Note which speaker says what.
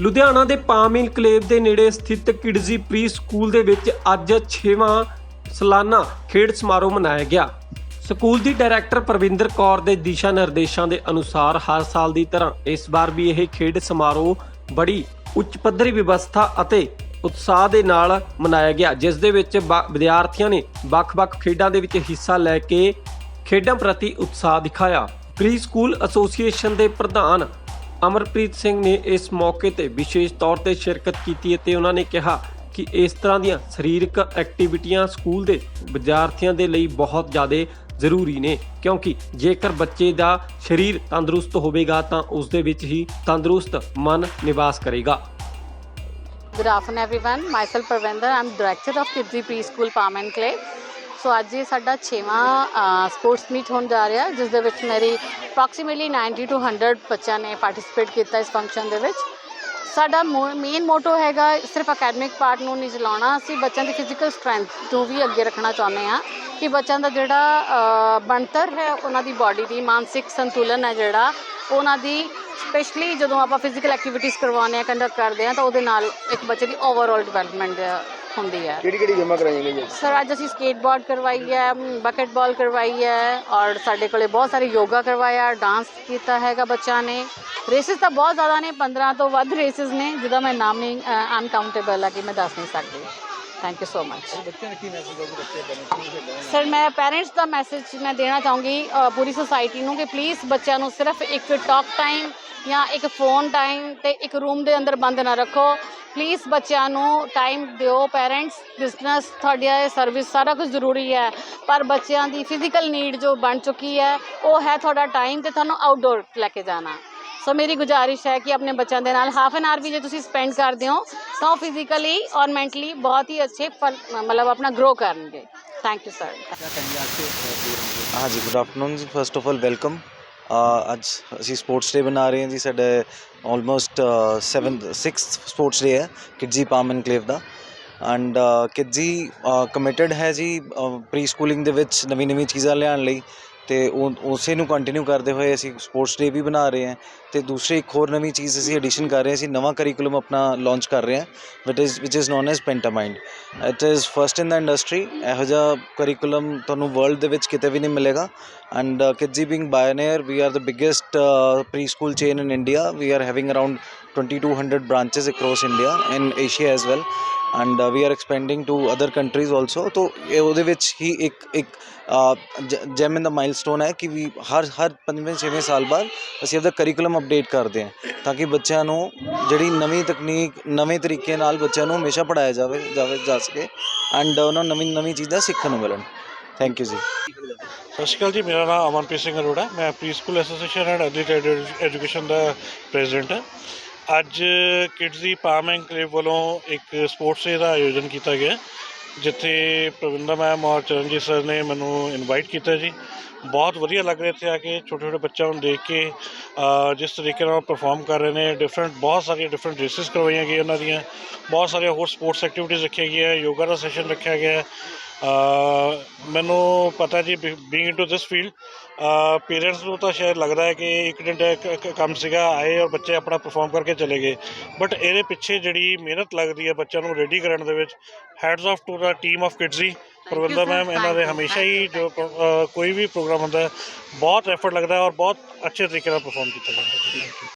Speaker 1: ਲੁਧਿਆਣਾ ਦੇ palm enclave ਦੇ ਨੇੜੇ ਸਥਿਤ ਕਿਡਜ਼ੀ ਪ੍ਰੀ ਸਕੂਲ ਦੇ ਵਿੱਚ ਅੱਜ 6ਵਾਂ ਸਾਲਾਨਾ ਖੇਡ ਸਮਾਰੋਹ ਮਨਾਇਆ ਗਿਆ। ਸਕੂਲ ਦੀ ਡਾਇਰੈਕਟਰ ਪ੍ਰਵਿੰਦਰ ਕੌਰ ਦੇ ਦਿਸ਼ਾ ਨਿਰਦੇਸ਼ਾਂ ਦੇ ਅਨੁਸਾਰ ਹਰ ਸਾਲ ਦੀ ਤਰ੍ਹਾਂ ਇਸ ਵਾਰ ਵੀ ਇਹ ਖੇਡ ਸਮਾਰੋਹ ਬੜੀ ਉੱਚ ਪੱਧਰੀ ਵਿਵਸਥਾ ਅਤੇ ਉਤਸ਼ਾਹ ਦੇ ਨਾਲ ਮਨਾਇਆ ਗਿਆ, ਜਿਸ ਦੇ ਵਿੱਚ ਵਿਦਿਆਰਥੀਆਂ ਨੇ ਵੱਖ-ਵੱਖ ਖੇਡਾਂ ਦੇ ਵਿੱਚ ਹਿੱਸਾ ਲੈ ਕੇ ਖੇਡਾਂ ਪ੍ਰਤੀ ਉਤਸ਼ਾਹ ਦਿਖਾਇਆ। ਪ੍ਰੀ ਸਕੂਲ ਐਸੋਸੀਏਸ਼ਨ ਦੇ ਪ੍ਰਧਾਨ ਅਮਰਪ੍ਰੀਤ ਸਿੰਘ ਨੇ ਇਸ ਮੌਕੇ ਤੇ ਵਿਸ਼ੇਸ਼ ਤੌਰ ਤੇ ਸ਼ਿਰਕਤ ਕੀਤੀ ਅਤੇ ਉਹਨਾਂ ਨੇ ਕਿਹਾ ਕਿ ਇਸ ਤਰ੍ਹਾਂ ਦੀਆਂ ਸਰੀਰਕ ਐਕਟੀਵਿਟੀਆਂ ਸਕੂਲ ਦੇ ਵਿਦਿਆਰਥੀਆਂ ਦੇ ਲਈ ਬਹੁਤ ਜ਼ਿਆਦਾ ਜ਼ਰੂਰੀ ਨੇ, ਕਿਉਂਕਿ ਜੇਕਰ ਬੱਚੇ ਦਾ ਸਰੀਰ ਤੰਦਰੁਸਤ ਹੋਵੇਗਾ ਤਾਂ ਉਸ ਦੇ ਵਿੱਚ ਹੀ ਤੰਦਰੁਸਤ ਮਨ ਨਿਵਾਸ ਕਰੇਗਾ
Speaker 2: Good afternoon, everyone. Myself Parvinder. I'm director of Kidsy Preschool, Palm Enclave. ਸੋ ਅੱਜ ਇਹ ਸਾਡਾ 6ਵਾਂ ਸਪੋਰਟਸ ਮੀਟ ਹੋਣ ਜਾ ਰਿਹਾ, ਜਿਸ ਦੇ ਵਿੱਚ ਮੇਰੀ ਅਪਰੋਕਸੀਮੇਟਲੀ 90 ਟੂ 100 ਬੱਚਿਆਂ ਨੇ ਪਾਰਟਿਸਿਪੇਟ ਕੀਤਾ ਇਸ ਫੰਕਸ਼ਨ ਦੇ ਵਿੱਚ। ਸਾਡਾ ਮੇਨ ਮੋਟੋ ਹੈਗਾ ਸਿਰਫ ਅਕੈਡਮਿਕ ਪਾਰਟ ਨੂੰ ਨਹੀਂ ਜਲਾਉਣਾ, ਅਸੀਂ ਬੱਚਿਆਂ ਦੀ ਫਿਜ਼ੀਕਲ ਸਟਰੈਂਥ ਨੂੰ ਵੀ ਅੱਗੇ ਰੱਖਣਾ ਚਾਹੁੰਦੇ ਹਾਂ ਕਿ ਬੱਚਿਆਂ ਦਾ ਜਿਹੜਾ ਬਣਤਰ ਹੈ, ਉਹਨਾਂ ਦੀ ਬਾਡੀ ਦੀ ਮਾਨਸਿਕ ਸੰਤੁਲਨ ਹੈ ਜਿਹੜਾ, ਉਹਨਾਂ ਦੀ ਸਪੈਸ਼ਲੀ ਜਦੋਂ ਆਪਾਂ ਫਿਜ਼ੀਕਲ ਐਕਟੀਵਿਟੀਜ਼ ਕਰਵਾਉਂਦੇ ਆ ਕੰਡਕਟ ਕਰਦੇ ਆ ਤਾਂ ਉਹਦੇ ਨਾਲ ਇੱਕ ਬੱਚੇ ਦੀ ਓਵਰਆਲ ਡਿਵੈਲਪਮੈਂਟ ਹੁੰਦੀ ਹੈ।
Speaker 3: ਕਿਹੜੀ ਕਿਹੜੀ ਗੇਮਾਂ ਕਰਾਈਆਂ ਗਈਆਂ
Speaker 2: ਸਰ ਅੱਜ ਅਸੀਂ ਸਕੇਟਬੋਰਡ ਕਰਵਾਈ ਹੈ ਬਕਟ ਬਾਲ ਕਰਵਾਈ ਹੈ ਔਰ ਸਾਡੇ ਕੋਲੇ ਬਹੁਤ ਸਾਰੇ ਯੋਗਾ ਕਰਵਾਇਆ ਡਾਂਸ ਕੀਤਾ ਹੈਗਾ ਬੱਚਿਆਂ ਨੇ। ਰੇਸਿਸ ਤਾਂ ਬਹੁਤ ਜ਼ਿਆਦਾ ਨੇ 15 ਤੋਂ ਵੱਧ ਰੇਸਿਸ ਨੇ ਜਿਹਦਾ ਮੈਂ ਨਾਮ ਨਹੀਂ ਅਨਕਾਊਂਟੇਬਲ ਹੈ ਕਿ ਮੈਂ ਦੱਸ ਨਹੀਂ ਸਕਦੀ। ਥੈਂਕ ਯੂ ਸੋ ਮਚ
Speaker 3: ਬੱਚਿਆਂ ਨੇ ਕੀ ਮੈਸੇਜ ਦੋਗੇ ਬੱਚੇ ਬਣੇ ਖੇਡਣਾ
Speaker 2: ਸਰ ਮੈਂ ਪੈਰੈਂਟਸ ਦਾ ਮੈਸੇਜ ਮੈਂ ਦੇਣਾ ਚਾਹੂੰਗੀ ਪੂਰੀ ਸੁਸਾਇਟੀ ਨੂੰ ਕਿ ਪਲੀਜ਼ ਬੱਚਿਆਂ ਨੂੰ ਸਿਰਫ ਇੱਕ ਟਾਕ ਟਾਈਮ ਜਾਂ ਇੱਕ ਫੋਨ ਟਾਈਮ ਤੇ ਇੱਕ ਰੂਮ ਦੇ ਅੰਦਰ ਬੰਦ ਨਾ ਰੱਖੋ। ਪਲੀਜ਼ ਬੱਚਿਆਂ ਨੂੰ ਟਾਈਮ ਦਿਓ ਪੈਰੈਂਟਸ ਬਿਜ਼ਨਸ ਇਹ ਸਰਵਿਸ ਸਾਰਾ ਕੁਝ ਜ਼ਰੂਰੀ ਹੈ। ਪਰ ਬੱਚਿਆਂ ਦੀ ਫਿਜ਼ੀਕਲ ਨੀਡ ਜੋ ਬਣ ਚੁੱਕੀ ਹੈ, ਉਹ ਹੈ ਤੁਹਾਡਾ ਟਾਈਮ ਤੇ ਤੁਹਾਨੂੰ ਆਊਟਡੋਰ ਲੈ ਕੇ ਜਾਣਾ। ਸੋ ਮੇਰੀ ਗੁਜ਼ਾਰਿਸ਼ ਹੈ ਕਿ ਆਪਣੇ ਬੱਚਿਆਂ ਦੇ ਨਾਲ ਹਾਫ ਐਨ ਆਰ ਵੀ ਜੇ ਤੁਸੀਂ ਸਪੈਂਡ ਕਰਦੇ ਹੋ, ਤਾਂ ਉਹ ਫਿਜ਼ੀਕਲੀ ਔਰ ਮੈਂਟਲੀ ਬਹੁਤ ਹੀ ਅੱਛੇ ਫਲ, ਮਤਲਬ ਆਪਣਾ ਗਰੋ ਕਰਨਗੇ। ਥੈਂਕ ਯੂ ਸਰ
Speaker 4: ਹਾਂਜੀ ਗੁੱਡ ਆਫਟਰਨੂਨ ਜੀ ਫਸਟ ਆਫ ਆਲ ਵੈਲਕਮ ਅੱਜ ਅਸੀਂ ਸਪੋਰਟਸ ਡੇ ਬਣਾ ਰਹੇ ਹਾਂ ਜੀ, ਸਾਡੇ ਆਲਮੋਸਟ 7 6th ਸਪੋਰਟਸ ਡੇ ਹੈ ਕਿਡਜੀ ਪਾਮ ਐਨਕਲੇਵ ਦਾ। ਐਂਡ ਕਿਡਜੀ ਕਮਿਟਡ ਹੈ ਜੀ ਪ੍ਰੀ ਸਕੂਲਿੰਗ ਦੇ ਵਿੱਚ ਨਵੀਂ ਨਵੀਂ ਚੀਜ਼ਾਂ ਲਿਆਉਣ ਲਈ। ਅਤੇ ਉਹ ਉਸੇ ਨੂੰ ਕੰਟੀਨਿਊ ਕਰਦੇ ਹੋਏ ਅਸੀਂ ਸਪੋਰਟਸ ਡੇ ਵੀ ਬਣਾ ਰਹੇ ਹਾਂ ਅਤੇ ਦੂਸਰੀ ਇੱਕ ਹੋਰ ਨਵੀਂ ਚੀਜ਼ ਅਸੀਂ ਐਡੀਸ਼ਨ ਕਰ ਰਹੇ ਹਾਂ, ਅਸੀਂ ਨਵਾਂ ਕਰਿਕੂਲਮ ਆਪਣਾ ਲਾਂਚ ਕਰ ਰਹੇ ਹਾਂ which is which is known as Pentamind it is first in the industry ਇਹੋ ਜਿਹਾ ਕਰਿਕੂਲਮ ਤੁਹਾਨੂੰ ਵਰਲਡ ਦੇ ਵਿੱਚ ਕਿਤੇ ਵੀ ਨਹੀਂ ਮਿਲੇਗਾ and Kidzee being pioneer we are the biggest pre school chain in India we are having around 2200 branches across India and Asia as well. And uh, we are expanding to other countries also. तो ਇਹ eh, ਉਹਦੇ ਵਿੱਚ ਹੀ ਇੱਕ ਇੱਕ jam ਇਨ ਦਾ milestone ਹੈ ਕਿ ਵੀ ਹਰ ਹਰ ਪੰਜਵੇਂ ਛੇਵੇਂ ਸਾਲ ਬਾਅਦ ਅਸੀਂ ਉਹਦਾ ਕਰਿਕੂਲਮ ਅਪਡੇਟ ਕਰਦੇ ਹਾਂ ਤਾਂ ਕਿ ਬੱਚਿਆਂ ਨੂੰ ਜਿਹੜੀ ਨਵੀਂ ਤਕਨੀਕ ਨਵੇਂ ਤਰੀਕੇ ਨਾਲ ਬੱਚਿਆਂ ਨੂੰ ਹਮੇਸ਼ਾ ਪੜਾਇਆ ਜਾਵੇ ਜਾਵੇ ਜਾ ਸਕੇ ਐਂਡ ਉਹਨਾਂ ਨੂੰ ਨਵੀਂ ਨਵੀਂ ਚੀਜ਼ਾਂ ਸਿੱਖਣ ਨੂੰ ਮਿਲਣ। ਥੈਂਕ ਯੂ ਜੀ।
Speaker 5: ਸਤਿ ਸ਼੍ਰੀ ਅਕਾਲ ਜੀ ਮੇਰਾ ਨਾਮ ਅਮਨਪ੍ਰੀਤ ਸਿੰਘ ਅਰੋੜਾ ਮੈਂ pre school association and adult education the president ਹਾਂ। ਅੱਜ ਕਿਡਜ਼ ਦੀ ਪਾਮ ਐਨਕਲੇਵ ਵੱਲੋਂ ਇੱਕ ਸਪੋਰਟਸ ਡੇ ਦਾ ਆਯੋਜਨ ਕੀਤਾ ਗਿਆ ਜਿੱਥੇ ਪ੍ਰਵਿੰਦਰ ਮੈਮ ਔਰ ਚਰਨਜੀਤ ਸਰ ਨੇ ਮੈਨੂੰ ਇਨਵਾਈਟ ਕੀਤਾ ਜੀ। ਬਹੁਤ ਵਧੀਆ ਲੱਗ ਰਿਹਾ ਇੱਥੇ ਆ ਕੇ ਛੋਟੇ ਛੋਟੇ ਬੱਚਿਆਂ ਨੂੰ ਦੇਖ ਕੇ ਜਿਸ ਤਰੀਕੇ ਨਾਲ ਪਰਫਾਰਮ ਕਰ ਰਹੇ ਨੇ ਡਿਫਰੈਂਟ ਬਹੁਤ ਸਾਰੀਆਂ ਡਿਫਰੈਂਟ ਰੇਸਿਸ ਕਰਵਾਈਆਂ ਗਈਆਂ ਉਹਨਾਂ ਦੀਆਂ, ਬਹੁਤ ਸਾਰੀਆਂ ਹੋਰ ਸਪੋਰਟਸ ਐਕਟੀਵਿਟੀਜ਼ ਰੱਖੀਆਂ ਗਈਆਂ, ਯੋਗਾ ਦਾ ਸੈਸ਼ਨ ਰੱਖਿਆ ਗਿਆ ਮੈਨੂੰ ਪਤਾ ਜੀ being into this field parents ਨੂੰ ਤਾਂ ਸ਼ਾਇਦ ਲੱਗਦਾ ਹੈ ਕਿ ਇੱਕ ਦਿਨ ਕੰਮ ਸੀਗਾ ਆਏ ਔਰ ਬੱਚੇ ਆਪਣਾ ਪਰਫਾਰਮ ਕਰਕੇ ਚਲੇ ਗਏ। ਬਟ ਇਹਦੇ ਪਿੱਛੇ ਜਿਹੜੀ ਮਿਹਨਤ ਲੱਗਦੀ ਹੈ ਬੱਚਿਆਂ ਨੂੰ ਰੈਡੀ ਕਰਨ ਦੇ ਵਿੱਚ heads of to the team of Kidzee Parbandhak ma'am ਇਹਨਾਂ ਦੇ ਹਮੇਸ਼ਾ ਹੀ ਜੋ ਕੋਈ ਵੀ ਪ੍ਰੋਗਰਾਮ ਹੁੰਦਾ ਹੈ ਬਹੁਤ ਐਫਰਟ ਲੱਗਦਾ ਹੈ ਔਰ ਬਹੁਤ ਅੱਛੇ ਤਰੀਕੇ ਨਾਲ ਪਰਫਾਰਮ ਕੀਤਾ ਜਾਂਦਾ ਹੈ।